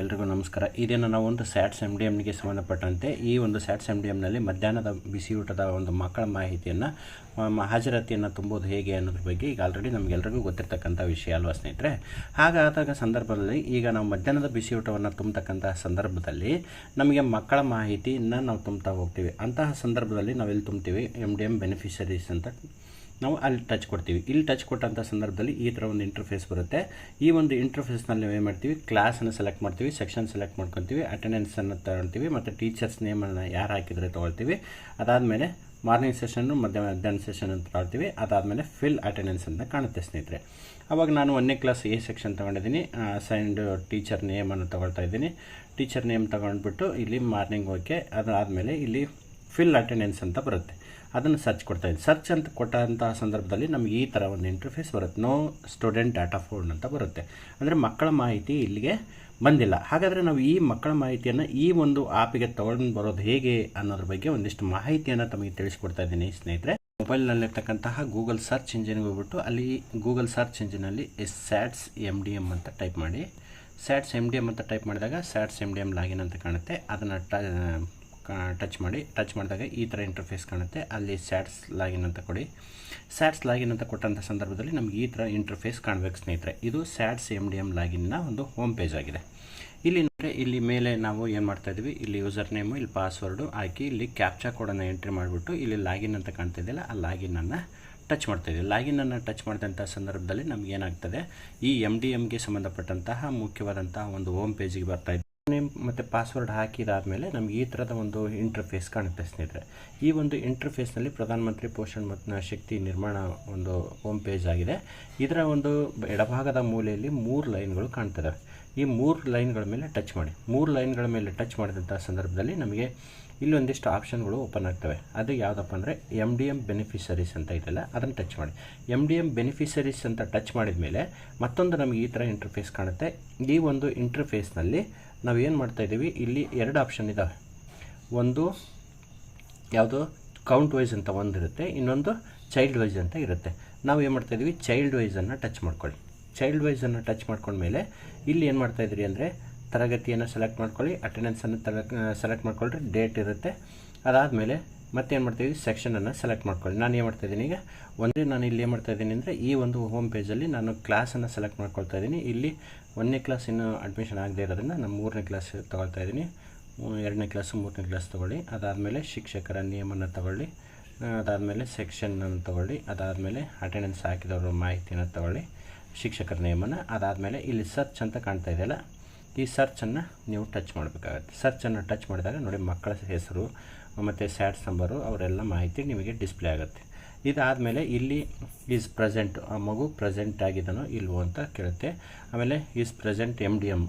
ಎಲ್ರಿಗೂ ನಮಸ್ಕಾರ. ಇದೇನು ನಾವು ಒಂದು ಸ್ಯಾಟ್ಸ್ ಎಂ ಡಿ ಎಮ್ಗೆ ಸಂಬಂಧಪಟ್ಟಂತೆ ಈ ಒಂದು ಸ್ಯಾಟ್ಸ್ ಎಂ ಡಿ ಎಮ್ನಲ್ಲಿ ಮಧ್ಯಾಹ್ನದ ಬಿಸಿ ಊಟದ ಒಂದು ಮಕ್ಕಳ ಮಾಹಿತಿಯನ್ನು ಹಾಜರಾತಿಯನ್ನು ತುಂಬೋದು ಹೇಗೆ ಅನ್ನೋದ್ರ ಬಗ್ಗೆ ಈಗ ಆಲ್ರೆಡಿ ನಮಗೆಲ್ಲರಿಗೂ ಗೊತ್ತಿರ್ತಕ್ಕಂಥ ವಿಷಯ ಅಲ್ವಾ ಸ್ನೇಹಿತರೆ? ಹಾಗಾದಾಗ ಸಂದರ್ಭದಲ್ಲಿ ಈಗ ನಾವು ಮಧ್ಯಾಹ್ನದ ಬಿಸಿ ಊಟವನ್ನು ತುಂಬತಕ್ಕಂಥ ಸಂದರ್ಭದಲ್ಲಿ ನಮಗೆ ಮಕ್ಕಳ ಮಾಹಿತಿಯನ್ನು ನಾವು ತುಂಬ್ತಾ ಹೋಗ್ತೀವಿ. ಅಂತಹ ಸಂದರ್ಭದಲ್ಲಿ ನಾವು ಎಲ್ಲಿ ತುಂಬ್ತೀವಿ? ಎಂ ಡಿ ಎಂ ಬೆನಿಫಿಷರೀಸ್ ಅಂತ ನಾವು ಅಲ್ಲಿ ಟಚ್ ಕೊಡ್ತೀವಿ. ಇಲ್ಲಿ ಟಚ್ ಕೊಟ್ಟಂಥ ಸಂದರ್ಭದಲ್ಲಿ ಈ ಥರ ಒಂದು ಇಂಟರ್ಫೇಸ್ ಬರುತ್ತೆ. ಈ ಒಂದು ಇಂಟರ್ಫೇಸ್ನಲ್ಲಿ ನಾವು ಏನು ಮಾಡ್ತೀವಿ? ಕ್ಲಾಸನ್ನು ಸೆಲೆಕ್ಟ್ ಮಾಡ್ತೀವಿ ಸೆಕ್ಷನ್ ಸೆಲೆಕ್ಟ್ ಮಾಡ್ಕೊತೀವಿ ಅಟೆಂಡೆನ್ಸನ್ನು ತಗೊಳ್ತೀವಿ, ಮತ್ತು ಟೀಚರ್ಸ್ ನೇಮನ್ನು ಯಾರು ಹಾಕಿದರೆ ತೊಗೊಳ್ತೀವಿ. ಅದಾದಮೇಲೆ ಮಾರ್ನಿಂಗ್ ಸೆಷನ್ನು ಮಧ್ಯ ಮಧ್ಯಾಹ್ನ ಸೆಷನ್ ಅಂತ ತೊಗೊಳ್ತೀವಿ. ಅದಾದಮೇಲೆ ಫಿಲ್ ಅಟೆಂಡೆನ್ಸ್ ಅಂತ ಕಾಣುತ್ತೆ ಸ್ನೇಹಿತರೆ. ಅವಾಗ ನಾನು ಒಂದನೇ ಕ್ಲಾಸ್ ಎ ಸೆಕ್ಷನ್ ತೊಗೊಂಡಿದ್ದೀನಿ. ಸೈಂಡ್ ಟೀಚರ್ ನೇಮನ್ನು ತೊಗೊಳ್ತಾ ಇದ್ದೀನಿ. ಟೀಚರ್ ನೇಮ್ ತೊಗೊಂಡ್ಬಿಟ್ಟು ಇಲ್ಲಿ ಮಾರ್ನಿಂಗ್ ಓಕೆ ಅದಾದಮೇಲೆ ಇಲ್ಲಿ ಫಿಲ್ ಅಟೆಂಡೆನ್ಸ್ ಅಂತ ಬರುತ್ತೆ. ಅದನ್ನು ಸರ್ಚ್ ಕೊಡ್ತಾ ಇದ್ದೀನಿ. ಸರ್ಚ್ ಅಂತ ಕೊಟ್ಟಂತಹ ಸಂದರ್ಭದಲ್ಲಿ ನಮಗೆ ಈ ಥರ ಒಂದು ಇಂಟರ್ಫೇಸ್ ಬರುತ್ತೆ. ನೋ ಸ್ಟೂಡೆಂಟ್ ಡಾಟಾ ಫೋನ್ ಅಂತ ಬರುತ್ತೆ. ಅಂದರೆ ಮಕ್ಕಳ ಮಾಹಿತಿ ಇಲ್ಲಿಗೆ ಬಂದಿಲ್ಲ. ಹಾಗಾದರೆ ನಾವು ಈ ಮಕ್ಕಳ ಮಾಹಿತಿಯನ್ನು ಈ ಒಂದು ಆ್ಯಪಿಗೆ ತಗೊಂಡು ಬರೋದು ಹೇಗೆ ಅನ್ನೋದ್ರ ಬಗ್ಗೆ ಒಂದಿಷ್ಟು ಮಾಹಿತಿಯನ್ನು ತಮಗೆ ತಿಳಿಸ್ಕೊಡ್ತಾ ಇದ್ದೀನಿ ಸ್ನೇಹಿತರೆ. ಮೊಬೈಲ್ನಲ್ಲಿರ್ತಕ್ಕಂತಹ ಗೂಗಲ್ ಸರ್ಚ್ ಇಂಜಿನ್ಗೆ ಹೋಗ್ಬಿಟ್ಟು ಅಲ್ಲಿ Google search ಇಂಜಿನಲ್ಲಿ S SATS M D M ಅಂತ ಟೈಪ್ ಮಾಡಿ. ಸ್ಯಾಟ್ಸ್ ಎಂ ಡಿ ಎಂ ಅಂತ ಟೈಪ್ ಮಾಡಿದಾಗ SATS M D M login ಅಂತ ಕಾಣುತ್ತೆ. ಅದನ್ನು ಟ ಟಚ್ ಮಾಡಿ ಟಚ್ ಮಾಡಿದಾಗ ಈ ಥರ ಇಂಟರ್ಫೇಸ್ ಕಾಣುತ್ತೆ. ಅಲ್ಲಿ ಸ್ಯಾಟ್ಸ್ ಲಾಗಿನ್ ಅಂತ ಕೊಡಿ. ಸ್ಯಾಟ್ಸ್ ಲಾಗಿನ್ ಅಂತ ಕೊಟ್ಟಂಥ ಸಂದರ್ಭದಲ್ಲಿ ನಮಗೆ ಈ ಥರ ಇಂಟರ್ಫೇಸ್ ಕಾಣಬೇಕು ಸ್ನೇಹಿತರೆ. ಇದು ಸ್ಯಾಟ್ಸ್ ಎಂ ಡಿ ಎಂ ಲಾಗಿನ್ನ ಒಂದು ಹೋಮ್ ಪೇಜ್ ಆಗಿದೆ. ಇಲ್ಲಿ ನೋಡಿದ್ರೆ ಇಲ್ಲಿ ಮೇಲೆ ನಾವು ಏನು ಮಾಡ್ತಾ ಇದ್ವಿ? ಇಲ್ಲಿ ಯೂಸರ್ ನೇಮು ಇಲ್ಲಿ ಪಾಸ್ವರ್ಡು ಹಾಕಿ, ಇಲ್ಲಿ ಕ್ಯಾಪ್ಚಾ ಕೋಡನ್ನು ಎಂಟ್ರಿ ಮಾಡಿಬಿಟ್ಟು, ಇಲ್ಲಿ ಲಾಗಿನ್ ಅಂತ ಕಾಣ್ತಾ ಇದೆಯಲ್ಲ, ಆ ಲಾಗಿನನ್ನು ಟಚ್ ಮಾಡ್ತಾ ಇದ್ದೀವಿ ಲಾಗಿನನ್ನು ಟಚ್ ಮಾಡಿದಂಥ ಸಂದರ್ಭದಲ್ಲಿ ನಮಗೇನಾಗ್ತದೆ ಈ ಎಂ ಡಿ ಎಮ್ಗೆ ಸಂಬಂಧಪಟ್ಟಂತಹ ಮುಖ್ಯವಾದಂತಹ ಒಂದು ಹೋಮ್ ಪೇಜಿಗೆ ಬರ್ತಾ ನೇಮ್ ಮತ್ತು ಪಾಸ್ವರ್ಡ್ ಹಾಕಿದಾದಮೇಲೆ ನಮಗೆ ಈ ಥರದ ಒಂದು ಇಂಟರ್ಫೇಸ್ ಕಾಣುತ್ತೆ ಸ್ನೇಹಿತರೆ ಈ ಒಂದು ಇಂಟರ್ಫೇಸ್ನಲ್ಲಿ ಪ್ರಧಾನಮಂತ್ರಿ ಪೋಷಣ್ ಮತ್ತು ಶಕ್ತಿ ನಿರ್ಮಾಣ ಒಂದು ಹೋಮ್ ಪೇಜ್ ಆಗಿದೆ. ಇದರ ಒಂದು ಎಡಭಾಗದ ಮೂಲೆಯಲ್ಲಿ ಮೂರು ಲೈನ್ಗಳು ಕಾಣ್ತಿದ್ದಾವೆ ಈ ಮೂರು ಲೈನ್ಗಳ ಮೇಲೆ ಟಚ್ ಮಾಡಿ. ಮೂರು ಲೈನ್ಗಳ ಮೇಲೆ ಟಚ್ ಮಾಡಿದಂಥ ಸಂದರ್ಭದಲ್ಲಿ ನಮಗೆ ಇಲ್ಲೊಂದಿಷ್ಟು ಆಪ್ಷನ್ಗಳು ಓಪನ್ ಆಗ್ತವೆ. ಅದು ಯಾವುದಪ್ಪ ಅಂದರೆ ಎಂ ಡಿ ಎಂ ಬೆನಿಫಿಷರೀಸ್ ಅಂತ ಇದೆಯಲ್ಲ ಅದನ್ನು ಟಚ್ ಮಾಡಿ. ಎಂ ಡಿ ಎಂ ಬೆನಿಫಿಷರೀಸ್ ಅಂತ ಟಚ್ ಮಾಡಿದ ಮೇಲೆ ಮತ್ತೊಂದು ನಮಗೆ ಈ ಥರ ಇಂಟರ್ಫೇಸ್ ಕಾಣುತ್ತೆ. ಈ ಒಂದು ಇಂಟರ್ಫೇಸ್ನಲ್ಲಿ ನಾವು ಏನು ಮಾಡ್ತಾಯಿದ್ದೀವಿ ಇಲ್ಲಿ ಎರಡು ಆಪ್ಷನ್ ಇದ್ದಾವೆ ಒಂದು ಯಾವುದು? ಕೌಂಟ್ ವೈಸ್ ಅಂತ ಒಂದಿರುತ್ತೆ, ಇನ್ನೊಂದು ಚೈಲ್ಡ್ ವೈಸ್ ಅಂತ ಇರುತ್ತೆ. ನಾವು ಏನು ಮಾಡ್ತಾಯಿದ್ದೀವಿ ಚೈಲ್ಡ್ ವೈಸನ್ನು ಟಚ್ ಮಾಡ್ಕೊಳ್ಳಿ. ಚೈಲ್ಡ್ ವೈಸನ್ನು ಟಚ್ ಮಾಡ್ಕೊಂಡ್ಮೇಲೆ ಇಲ್ಲಿ ಏನು ಮಾಡ್ತಾಯಿದ್ರಿ ಅಂದರೆ ತರಗತಿಯನ್ನು ಸೆಲೆಕ್ಟ್ ಮಾಡ್ಕೊಳ್ಳಿ ಅಟೆಂಡೆನ್ಸನ್ನು ತಲೆ ಸೆಲೆಕ್ಟ್ ಮಾಡ್ಕೊಳ್ರಿ ಡೇಟ್ ಇರುತ್ತೆ. ಅದಾದಮೇಲೆ ಮತ್ತೆ ಏನು ಮಾಡ್ತೀವಿ ಸೆಕ್ಷನನ್ನು ಸೆಲೆಕ್ಟ್ ಮಾಡ್ಕೊಳ್ಳಿ. ನಾನು ಏನು ಮಾಡ್ತಾ ಇದ್ದೀನಿ ಈಗ? ಒಂದೇ ನಾನು ಇಲ್ಲಿ ಏನು ಮಾಡ್ತಾ ಇದ್ದೀನಿ ಅಂದರೆ, ಈ ಒಂದು ಹೋಮ್ ಪೇಜಲ್ಲಿ ನಾನು ಕ್ಲಾಸನ್ನು ಸೆಲೆಕ್ಟ್ ಮಾಡ್ಕೊಳ್ತಾ ಇದ್ದೀನಿ. ಇಲ್ಲಿ ಒಂದನೇ ಕ್ಲಾಸ್ ಇನ್ನೂ ಅಡ್ಮಿಷನ್ ಆಗದೆ ಇರೋದ್ರಿಂದ ನಾನು ಮೂರನೇ ಕ್ಲಾಸ್ ತೊಗೊಳ್ತಾ ಇದ್ದೀನಿ. ಎರಡನೇ ಕ್ಲಾಸು ಮೂರನೇ ಕ್ಲಾಸ್ ತೊಗೊಳ್ಳಿ. ಅದಾದಮೇಲೆ ಶಿಕ್ಷಕರ ನಿಯಮನ ತಗೊಳ್ಳಿ. ಅದಾದಮೇಲೆ ಸೆಕ್ಷನನ್ನು ತಗೊಳ್ಳಿ. ಅದಾದಮೇಲೆ ಅಟೆಂಡೆನ್ಸ್ ಹಾಕಿದವರು ಮಾಹಿತಿಯನ್ನು ತಗೊಳ್ಳಿ. ಶಿಕ್ಷಕರ ನಿಯಮನ. ಅದಾದಮೇಲೆ ಇಲ್ಲಿ ಸರ್ಚ್ ಅಂತ ಕಾಣ್ತಾ ಇದೆಯಲ್ಲ ಈ ಸರ್ಚನ್ನು ನೀವು ಟಚ್ ಮಾಡಬೇಕಾಗತ್ತೆ. ಸರ್ಚನ್ನು ಟಚ್ ಮಾಡಿದಾಗ ನೋಡಿ ಮಕ್ಕಳ ಹೆಸರು, ಮತ್ತು ಸ್ಯಾಟ್ಸ್ ನಂಬರು ಅವರೆಲ್ಲ ಮಾಹಿತಿ ನಿಮಗೆ ಡಿಸ್ಪ್ಲೇ ಆಗುತ್ತೆ. ಇದಾದಮೇಲೆ ಇಲ್ಲಿ ಈಸ್ ಪ್ರೆಸೆಂಟ್ ಆ ಮಗು ಪ್ರೆಸೆಂಟ್ ಆಗಿದ್ದಾನೋ ಇಲ್ವೋ ಅಂತ ಕೇಳುತ್ತೆ. ಆಮೇಲೆ is present M D M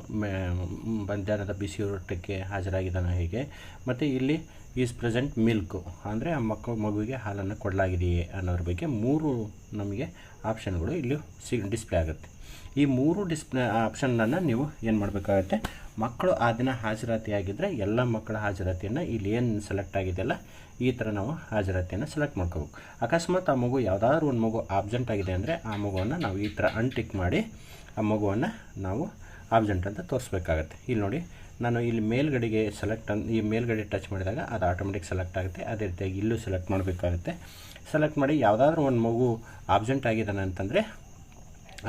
ಮಧ್ಯಾಹ್ನದ ಬಿಸಿ ಊಟಕ್ಕೆ ಹಾಜರಾಗಿದ್ದಾನೋ ಹೇಗೆ. ಮತ್ತು ಇಲ್ಲಿ ಈಸ್ ಪ್ರೆಸೆಂಟ್ ಮಿಲ್ಕು ಅಂದರೆ ಆ ಮಕ್ಕಳು ಮಗುವಿಗೆ ಹಾಲನ್ನು ಕೊಡಲಾಗಿದೆಯೇ ಅನ್ನೋದ್ರ ಬಗ್ಗೆ ಮೂರು ನಮಗೆ ಆಪ್ಷನ್ಗಳು ಇಲ್ಲಿ ಸಿ ಡಿಸ್ಪ್ಲೇ ಆಗುತ್ತೆ. ಈ ಮೂರು ಡಿಸ್ಪ್ಲೇ ಆಪ್ಷನ್ನನ್ನು ನೀವು ಏನು ಮಾಡಬೇಕಾಗತ್ತೆ? ಮಕ್ಕಳು ಆ ದಿನ ಹಾಜರಾತಿಯಾಗಿದ್ದರೆ ಎಲ್ಲ ಮಕ್ಕಳ ಹಾಜರಾತಿಯನ್ನು ಇಲ್ಲಿ ಏನು ಸೆಲೆಕ್ಟ್ ಆಗಿದೆಯಲ್ಲ, ಈ ಥರ ನಾವು ಹಾಜರಾತಿಯನ್ನು ಸೆಲೆಕ್ಟ್ ಮಾಡ್ಕೋಬೇಕು. ಅಕಸ್ಮಾತ್ ಆ ಮಗು ಯಾವುದಾದ್ರೂ ಒಂದು ಮಗು ಆಬ್ಸೆಂಟ್ ಆಗಿದೆ ಅಂದರೆ ಆ ಮಗುವನ್ನು ನಾವು ಈ ಥರ ಅನ್ಟಿಕ್ ಮಾಡಿ ಆ ಮಗುವನ್ನು ನಾವು ಆಬ್ಸೆಂಟ್ ಅಂತ ತೋರಿಸ್ಬೇಕಾಗತ್ತೆ. ಇಲ್ಲಿ ನೋಡಿ ನಾನು ಇಲ್ಲಿ ಮೇಲ್ಗಡೆಗೆ ಸೆಲೆಕ್ಟ್ ಅನ್, ಈ ಮೇಲ್ಗಡೆ ಟಚ್ ಮಾಡಿದಾಗ ಅದು ಆಟೋಮೆಟಿಕ್ ಸೆಲೆಕ್ಟ್ ಆಗುತ್ತೆ. ಅದೇ ರೀತಿಯಾಗಿ ಇಲ್ಲೂ ಸೆಲೆಕ್ಟ್ ಮಾಡಬೇಕಾಗುತ್ತೆ. ಸೆಲೆಕ್ಟ್ ಮಾಡಿ ಯಾವುದಾದ್ರೂ ಒಂದು ಮಗು ಆಬ್ಸೆಂಟ್ ಆಗಿದ್ದಾನೆ ಅಂತಂದರೆ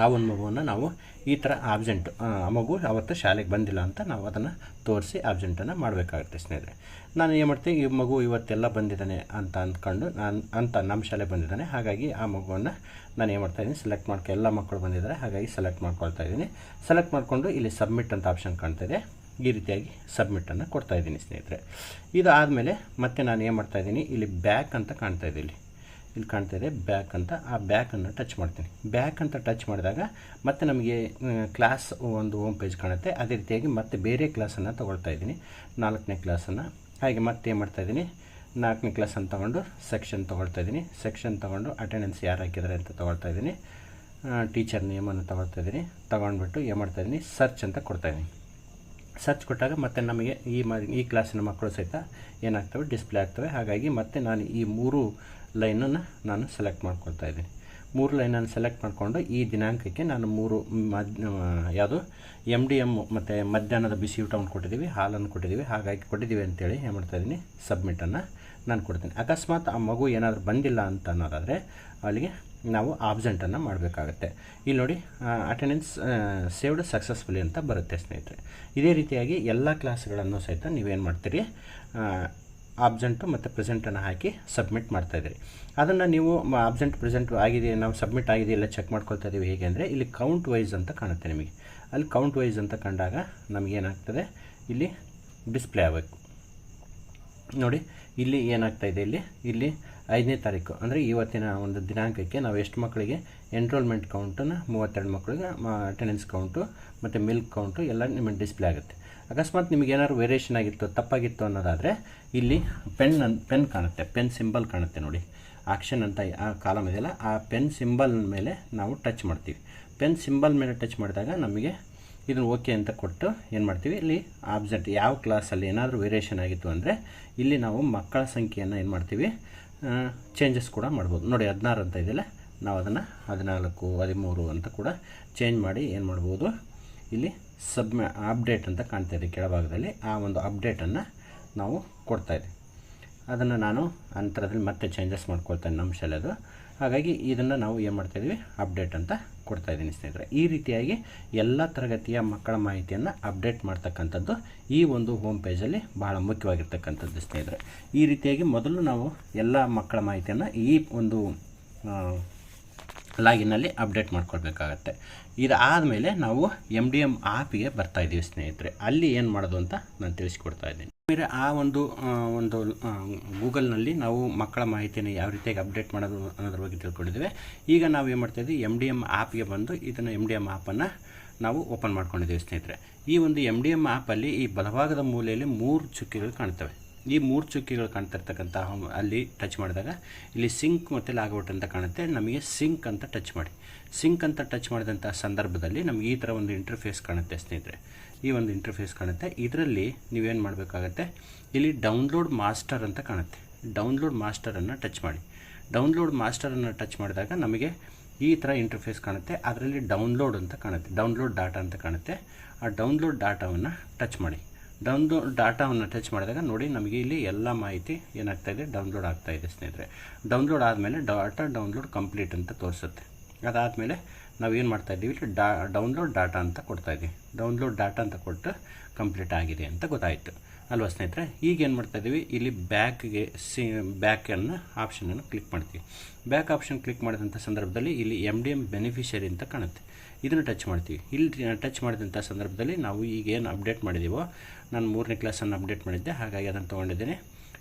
ಆ ಒಂದು ಮಗುವನ್ನು ನಾವು ಈ ಥರ ಆಬ್ಸೆಂಟ್ ಆ ಮಗು ಅವತ್ತು ಶಾಲೆಗೆ ಬಂದಿಲ್ಲ ಅಂತ ನಾವು ಅದನ್ನು ತೋರಿಸಿ ಆಬ್ಸೆಂಟನ್ನು ಮಾಡಬೇಕಾಗುತ್ತೆ ಸ್ನೇಹಿತರೆ. ನಾನು ಏನು ಮಾಡ್ತೀನಿ, ಈ ಮಗು ಇವತ್ತೆಲ್ಲ ಬಂದಿದ್ದಾನೆ ಅಂತ ಅಂದ್ಕೊಂಡು ನಾನು, ಅಂತ ನಮ್ಮ ಶಾಲೆ ಬಂದಿದ್ದಾನೆ. ಹಾಗಾಗಿ ಆ ಮಗುವನ್ನು ನಾನು ಏನು ಮಾಡ್ತಾಯಿದ್ದೀನಿ ಸೆಲೆಕ್ಟ್ ಮಾಡ್ಕೊ, ಎಲ್ಲ ಮಕ್ಕಳು ಬಂದಿದ್ದಾರೆ. ಹಾಗಾಗಿ ಸೆಲೆಕ್ಟ್ ಮಾಡ್ಕೊಳ್ತಾ ಇದ್ದೀನಿ. ಸೆಲೆಕ್ಟ್ ಮಾಡಿಕೊಂಡು ಇಲ್ಲಿ ಸಬ್ಮಿಟ್ ಅಂತ ಆಪ್ಷನ್ ಕಾಣ್ತಾಯಿದೆ ಈ ರೀತಿಯಾಗಿ ಸಬ್ಮಿಟನ್ನು ಕೊಡ್ತಾ ಇದ್ದೀನಿ ಸ್ನೇಹಿತರೆ. ಇದು ಆದಮೇಲೆ ಮತ್ತೆ ನಾನು ಏನು ಮಾಡ್ತಾಯಿದ್ದೀನಿ ಇಲ್ಲಿ ಬ್ಯಾಕ್ ಅಂತ ಕಾಣ್ತಾ ಇದೆ ಇಲ್ಲಿ. ಇಲ್ಲಿ ಕಾಣ್ತಾ ಇದೆ ಬ್ಯಾಕ್ ಅಂತ. ಆ ಬ್ಯಾಕನ್ನು ಟಚ್ ಮಾಡ್ತೀನಿ. ಬ್ಯಾಕ್ ಅಂತ ಟಚ್ ಮಾಡಿದಾಗ ಮತ್ತೆ ನಮಗೆ ಕ್ಲಾಸ್ ಒಂದು ಹೋಮ್ ಪೇಜ್ ಕಾಣುತ್ತೆ. ಅದೇ ರೀತಿಯಾಗಿ ಮತ್ತೆ ಬೇರೆ ಕ್ಲಾಸನ್ನು ತೊಗೊಳ್ತಾ ಇದ್ದೀನಿ. ನಾಲ್ಕನೇ ಕ್ಲಾಸನ್ನು ಹಾಗೆ ಮತ್ತೆ ಏನು ಮಾಡ್ತಾಯಿದ್ದೀನಿ ನಾಲ್ಕನೇ ಕ್ಲಾಸನ್ನು ತೊಗೊಂಡು ಸೆಕ್ಷನ್ ತೊಗೊಳ್ತಾ ಇದ್ದೀನಿ. ಸೆಕ್ಷನ್ ತೊಗೊಂಡು ಅಟೆಂಡೆನ್ಸ್ ಯಾರು ಹಾಕಿದ್ದಾರೆ ಅಂತ ತೊಗೊಳ್ತಾ ಇದ್ದೀನಿ. ಟೀಚರ್ ನೇಮನ್ನು ತೊಗೊಳ್ತಾ ಇದ್ದೀನಿ. ತೊಗೊಂಡ್ಬಿಟ್ಟು ಏನು ಮಾಡ್ತಾಯಿದ್ದೀನಿ ಸರ್ಚ್ ಅಂತ ಕೊಡ್ತಾಯಿದ್ದೀನಿ ಸರ್ಚ್ ಕೊಟ್ಟಾಗ ಮತ್ತೆ ನಮಗೆ ಈ ಮ ಈ ಕ್ಲಾಸಿನ ಮಕ್ಕಳು ಸಹಿತ ಏನಾಗ್ತವೆ ಡಿಸ್ಪ್ಲೇ ಆಗ್ತವೆ. ಹಾಗಾಗಿ ಮತ್ತೆ ನಾನು ಈ ಮೂರು ಲೈನನ್ನು ನಾನು ಸೆಲೆಕ್ಟ್ ಮಾಡ್ಕೊಳ್ತಾ ಇದ್ದೀನಿ. ಮೂರು ಲೈನನ್ನು ಸೆಲೆಕ್ಟ್ ಮಾಡಿಕೊಂಡು ಈ ದಿನಾಂಕಕ್ಕೆ ನಾನು ಮೂರು ಯಾವುದು ಎಂ ಡಿ ಎಂ ಮತ್ತು ಮಧ್ಯಾಹ್ನದ ಬಿಸಿ ಊಟವನ್ನು ಕೊಟ್ಟಿದ್ದೀವಿ, ಹಾಲನ್ನು ಕೊಟ್ಟಿದ್ದೀವಿ. ಹಾಗಾಗಿ ಕೊಟ್ಟಿದ್ದೀವಿ ಅಂತೇಳಿ ಏನು ಮಾಡ್ತಾಯಿದ್ದೀನಿ ಸಬ್ಮಿಟನ್ನು ನಾನು ಕೊಡ್ತೀನಿ. ಅಕಸ್ಮಾತ್ ಆ ಮಗು ಏನಾದರೂ ಬಂದಿಲ್ಲ ಅಂತ ಅನ್ನೋದಾದರೆ, ಅಲ್ಲಿಗೆ ನಾವು ಆಬ್ಸೆಂಟನ್ನು ಮಾಡಬೇಕಾಗತ್ತೆ. ಇಲ್ಲಿ ನೋಡಿ ಅಟೆಂಡೆನ್ಸ್ ಸೇವ್ಡ್ ಸಕ್ಸಸ್ಫುಲಿ ಅಂತ ಬರುತ್ತೆ ಸ್ನೇಹಿತರೆ. ಇದೇ ರೀತಿಯಾಗಿ ಎಲ್ಲ ಕ್ಲಾಸ್ಗಳನ್ನು ಸಹಿತ ನೀವೇನು ಮಾಡ್ತೀರಿ? ಆಬ್ಸೆಂಟು ಮತ್ತು ಪ್ರೆಸೆಂಟನ್ನು ಹಾಕಿ ಸಬ್ಮಿಟ್ ಮಾಡ್ತಾಯಿದ್ದೀರಿ ಅದನ್ನು ನೀವು ಆಬ್ಸೆಂಟ್ ಪ್ರೆಸೆಂಟ್ ಆಗಿದೆ ನಾವು ಸಬ್ಮಿಟ್ ಆಗಿದೆ ಎಲ್ಲ ಚೆಕ್ ಮಾಡ್ಕೊಳ್ತಾ ಇದ್ದೀವಿ ಹೇಗೆ ಅಂದರೆ, ಇಲ್ಲಿ ಕೌಂಟ್ ವೈಸ್ ಅಂತ ಕಾಣುತ್ತೆ ನಿಮಗೆ. ಅಲ್ಲಿ ಕೌಂಟ್ ವೈಸ್ ಅಂತ ಕಂಡಾಗ ನಮಗೇನಾಗ್ತದೆ ಇಲ್ಲಿ ಡಿಸ್ಪ್ಲೇ ಆಗಬೇಕು. ನೋಡಿ ಇಲ್ಲಿ ಏನಾಗ್ತಾ ಇದೆ ಇಲ್ಲಿ? ಇಲ್ಲಿ ಐದನೇ ತಾರೀಕು, ಅಂದರೆ ಇವತ್ತಿನ ಒಂದು ದಿನಾಂಕಕ್ಕೆ ನಾವು ಎಷ್ಟು ಮಕ್ಕಳಿಗೆ ಎನ್ರೋಲ್ಮೆಂಟ್ ಕೌಂಟನ್ನು ಮೂವತ್ತೆರಡು ಮಕ್ಕಳಿಗೆ ಅಟೆಂಡೆನ್ಸ್ ಕೌಂಟು ಮತ್ತು ಮಿಲ್ಕ್ ಕೌಂಟು ಎಲ್ಲ ನಿಮಗೆ ಡಿಸ್ಪ್ಲೇ ಆಗುತ್ತೆ. ಅಕಸ್ಮಾತ್ ನಿಮಗೆ ಏನಾದ್ರು ವೇರಿಯೇಷನ್ ಆಗಿತ್ತು, ತಪ್ಪಾಗಿತ್ತು ಅನ್ನೋದಾದರೆ ಇಲ್ಲಿ ಪೆನ್ ಪೆನ್ ಕಾಣುತ್ತೆ ಪೆನ್ ಸಿಂಬಲ್ ಕಾಣುತ್ತೆ ನೋಡಿ. ಆಕ್ಷನ್ ಅಂತ ಆ ಕಾಲಮ್ ಇದೆಯಲ್ಲ, ಆ ಪೆನ್ ಸಿಂಬಲ್ ಮೇಲೆ ನಾವು ಟಚ್ ಮಾಡ್ತೀವಿ. ಪೆನ್ ಸಿಂಬಲ್ ಮೇಲೆ ಟಚ್ ಮಾಡಿದಾಗ ನಮಗೆ ಇದನ್ನು ಓಕೆ ಅಂತ ಕೊಟ್ಟು ಏನು ಮಾಡ್ತೀವಿ? ಇಲ್ಲಿ ಆಬ್ಸೆಂಟ್ ಯಾವ ಕ್ಲಾಸಲ್ಲಿ ಏನಾದರೂ ವೇರಿಯೇಷನ್ ಆಗಿತ್ತು ಅಂದರೆ ಇಲ್ಲಿ ನಾವು ಮಕ್ಕಳ ಸಂಖ್ಯೆಯನ್ನು ಏನು ಮಾಡ್ತೀವಿ? ಚೇಂಜಸ್ ಕೂಡ ಮಾಡ್ಬೋದು. ನೋಡಿ ಹದಿನಾರು ಅಂತ ಇದೆಯಲ್ಲ ನಾವು ಅದನ್ನು ಹದಿನಾಲ್ಕು, ಹದಿಮೂರು ಅಂತ ಕೂಡ ಚೇಂಜ್ ಮಾಡಿ ಏನು ಮಾಡ್ಬೋದು? ಇಲ್ಲಿ ಸಬ್ ಅಪ್ಡೇಟ್ ಅಂತ ಕಾಣ್ತಾ ಇದೆ ಕೆಳಭಾಗದಲ್ಲಿ. ಆ ಒಂದು ಅಪ್ಡೇಟನ್ನು ನಾವು ಕೊಡ್ತಾಯಿದ್ದೀವಿ ಅದನ್ನು ನಾನು ಅಂತರದಲ್ಲಿ ಮತ್ತೆ ಚೇಂಜಸ್ ಮಾಡ್ಕೊಳ್ತೇನೆ ನಮ್ಮ ಶಾಲೆದು. ಹಾಗಾಗಿ ಇದನ್ನು ನಾವು ಏನು ಮಾಡ್ತಾಯಿದ್ವಿ ಅಪ್ಡೇಟ್ ಅಂತ ಕೊಡ್ತಾ ಇದ್ದೀನಿ ಸ್ನೇಹಿತರೆ. ಈ ರೀತಿಯಾಗಿ ಎಲ್ಲ ತರಗತಿಯ ಮಕ್ಕಳ ಮಾಹಿತಿಯನ್ನು ಅಪ್ಡೇಟ್ ಮಾಡ್ತಕ್ಕಂಥದ್ದು ಈ ಒಂದು ಹೋಮ್ ಪೇಜಲ್ಲಿ ಬಹಳ ಮುಖ್ಯವಾಗಿರ್ತಕ್ಕಂಥದ್ದು ಸ್ನೇಹಿತರೆ. ಈ ರೀತಿಯಾಗಿ ಮೊದಲು ನಾವು ಎಲ್ಲ ಮಕ್ಕಳ ಮಾಹಿತಿಯನ್ನು ಈ ಒಂದು ಲಾಗಿನಲ್ಲಿ ಅಪ್ಡೇಟ್ ಮಾಡ್ಕೊಳ್ಬೇಕಾಗತ್ತೆ. ಇದಾದಮೇಲೆ ನಾವು ಎಂ ಡಿ ಎಂ ಆ್ಯಪಿಗೆ ಬರ್ತಾ ಇದ್ದೀವಿ ಸ್ನೇಹಿತರೆ. ಅಲ್ಲಿ ಏನು ಮಾಡೋದು ಅಂತ ನಾನು ತಿಳಿಸ್ಕೊಡ್ತಾ ಇದ್ದೀನಿ. ಬೇರೆ ಆ ಒಂದು ಒಂದು ಗೂಗಲ್ನಲ್ಲಿ ನಾವು ಮಕ್ಕಳ ಮಾಹಿತಿಯನ್ನು ಯಾವ ರೀತಿಯಾಗಿ ಅಪ್ಡೇಟ್ ಮಾಡೋದು ಅನ್ನೋದ್ರ ಬಗ್ಗೆ ತಿಳ್ಕೊಂಡಿದ್ದೇವೆ. ಈಗ ನಾವು ಏನು ಮಾಡ್ತಾಯಿದ್ವಿ ಎಂ ಡಿ ಎಂ ಆ್ಯಪ್ಗೆ ಬಂದು ಇದನ್ನು ಎಂ ಡಿ ಎಂ ಆ್ಯಪನ್ನು ನಾವು ಓಪನ್ ಮಾಡ್ಕೊಂಡಿದ್ದೀವಿ ಸ್ನೇಹಿತರೆ. ಈ ಒಂದು ಎಂ ಡಿ ಎಂ ಆ್ಯಪಲ್ಲಿ ಈ ಬಲಭಾಗದ ಮೂಲೆಯಲ್ಲಿ ಮೂರು ಚುಕ್ಕಿಗಳು ಕಾಣ್ತವೆ. ಈ ಮೂರು ಚುಕ್ಕಿಗಳು ಕಾಣ್ತಿರ್ತಕ್ಕಂಥ ಅಲ್ಲಿ ಟಚ್ ಮಾಡಿದಾಗ, ಇಲ್ಲಿ ಸಿಂಕ್ ಮತ್ತು ಲಾಗೌಟ್ ಅಂತ ಕಾಣುತ್ತೆ. ನಮಗೆ ಸಿಂಕ್ ಅಂತ ಟಚ್ ಮಾಡಿ. ಸಿಂಕ್ ಅಂತ ಟಚ್ ಮಾಡಿದಂಥ ಸಂದರ್ಭದಲ್ಲಿ ನಮಗೆ ಈ ಥರ ಒಂದು ಇಂಟರ್ಫೇಸ್ ಕಾಣುತ್ತೆ ಸ್ನೇಹಿತರೆ. ಈ ಒಂದು ಇಂಟರ್ಫೇಸ್ ಕಾಣುತ್ತೆ. ಇದರಲ್ಲಿ ನೀವೇನು ಮಾಡಬೇಕಾಗತ್ತೆ? ಇಲ್ಲಿ ಡೌನ್ಲೋಡ್ ಮಾಸ್ಟರ್ ಅಂತ ಕಾಣುತ್ತೆ. ಡೌನ್ಲೋಡ್ ಮಾಸ್ಟರನ್ನು ಟಚ್ ಮಾಡಿ. ಡೌನ್ಲೋಡ್ ಮಾಸ್ಟರನ್ನು ಟಚ್ ಮಾಡಿದಾಗ ನಮಗೆ ಈ ಥರ ಇಂಟರ್ಫೇಸ್ ಕಾಣುತ್ತೆ. ಅದರಲ್ಲಿ ಡೌನ್ಲೋಡ್ ಅಂತ ಕಾಣುತ್ತೆ. ಡೌನ್ಲೋಡ್ ಡಾಟಾ ಅಂತ ಕಾಣುತ್ತೆ. ಆ ಡೌನ್ಲೋಡ್ ಡಾಟಾವನ್ನು ಟಚ್ ಮಾಡಿ. ಡೌನ್ಲೋಡ್ ಡಾಟಾವನ್ನು ಟಚ್ ಮಾಡಿದಾಗ ನೋಡಿ ನಮಗೆ ಇಲ್ಲಿ ಎಲ್ಲ ಮಾಹಿತಿ ಏನಾಗ್ತಾ ಇದೆ ಡೌನ್ಲೋಡ್ ಆಗ್ತಾ ಇದೆ ಸ್ನೇಹಿತರೆ. ಡೌನ್ಲೋಡ್ ಆದಮೇಲೆ ಡಾಟಾ ಡೌನ್ಲೋಡ್ ಕಂಪ್ಲೀಟ್ ಅಂತ ತೋರಿಸುತ್ತೆ. ಅದಾದಮೇಲೆ ಏನು ಮಾಡ್ತಾ ಇದ್ದೀವಿ? ಇಲ್ಲಿ ಡೌನ್ಲೋಡ್ ಡಾಟಾ ಅಂತ ಕೊಡ್ತಾ ಇದ್ದೀವಿ. ಡೌನ್ಲೋಡ್ ಡಾಟಾ ಅಂತ ಕೊಟ್ಟು ಕಂಪ್ಲೀಟ್ ಆಗಿದೆ ಅಂತ ಗೊತ್ತಾಯಿತು. ಅಲ್ವಾ ಸ್ನೇಹಿತರೆ? ಈಗ ಏನು ಮಾಡ್ತಾ ಇದ್ದೀವಿ ಇಲ್ಲಿ ಬ್ಯಾಕ್ಗೆ ಸಿ ಬ್ಯಾಕನ್ನು ಆಪ್ಷನನ್ನು ಕ್ಲಿಕ್ ಮಾಡ್ತೀವಿ. ಬ್ಯಾಕ್ ಆಪ್ಷನ್ ಕ್ಲಿಕ್ ಮಾಡಿದಂಥ ಸಂದರ್ಭದಲ್ಲಿ ಇಲ್ಲಿ ಎಂ ಡಿ ಎಂ ಬೆನಿಫಿಷರಿ ಅಂತ ಕಾಣುತ್ತೆ. ಇದನ್ನು ಟಚ್ ಮಾಡ್ತೀವಿ. ಇಲ್ಲಿ ಟಚ್ ಮಾಡಿದಂಥ ಸಂದರ್ಭದಲ್ಲಿ ನಾವು ಈಗ ಏನು ಅಪ್ಡೇಟ್ ಮಾಡಿದ್ದೀವೋ ನಾನು ಮೂರನೇ ಕ್ಲಾಸನ್ನು ಅಪ್ಡೇಟ್ ಮಾಡಿದ್ದೆ. ಹಾಗಾಗಿ ಅದನ್ನು ತೊಗೊಂಡಿದ್ದೀನಿ.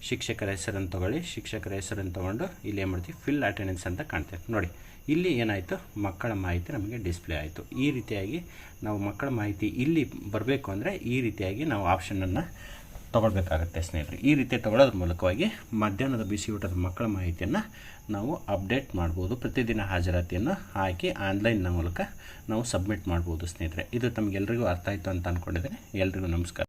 ಶಿಕ್ಷಕರ ಹೆಸರನ್ನು ತೊಗೊಳ್ಳಿ. ಶಿಕ್ಷಕರ ಹೆಸರನ್ನು ತೊಗೊಂಡು ಇಲ್ಲಿ ಏನು ಮಾಡ್ತೀವಿ? ಫಿಲ್ ಅಟೆಂಡೆನ್ಸ್ ಅಂತ ಕಾಣ್ತೇವೆ. ನೋಡಿ, ಇಲ್ಲಿ ಏನಾಯಿತು? ಮಕ್ಕಳ ಮಾಹಿತಿ ನಮಗೆ ಡಿಸ್ಪ್ಲೇ ಆಯಿತು. ಈ ರೀತಿಯಾಗಿ ನಾವು ಮಕ್ಕಳ ಮಾಹಿತಿ ಇಲ್ಲಿ ಬರಬೇಕು ಅಂದರೆ ಈ ರೀತಿಯಾಗಿ ನಾವು ಆಪ್ಷನನ್ನು ತೊಗೊಳ್ಬೇಕಾಗತ್ತೆ ಸ್ನೇಹಿತರೆ. ಈ ರೀತಿ ತೊಗೊಳ್ಳೋದ್ರ ಮೂಲಕವಾಗಿ ಮಧ್ಯಾಹ್ನದ ಬಿಸಿ ಊಟದ ಮಕ್ಕಳ ಮಾಹಿತಿಯನ್ನು ನಾವು ಅಪ್ಡೇಟ್ ಮಾಡ್ಬೋದು. ಪ್ರತಿದಿನ ಹಾಜರಾತಿಯನ್ನು ಹಾಕಿ ಆನ್ಲೈನ್ನ ಮೂಲಕ ನಾವು ಸಬ್ಮಿಟ್ ಮಾಡ್ಬೋದು ಸ್ನೇಹಿತರೆ. ಇದು ತಮಗೆಲ್ಲರಿಗೂ ಅರ್ಥ ಆಯಿತು ಅಂತ ಅಂದ್ಕೊಂಡಿದ್ದೇನೆ ಎಲ್ರಿಗೂ ನಮಸ್ಕಾರ.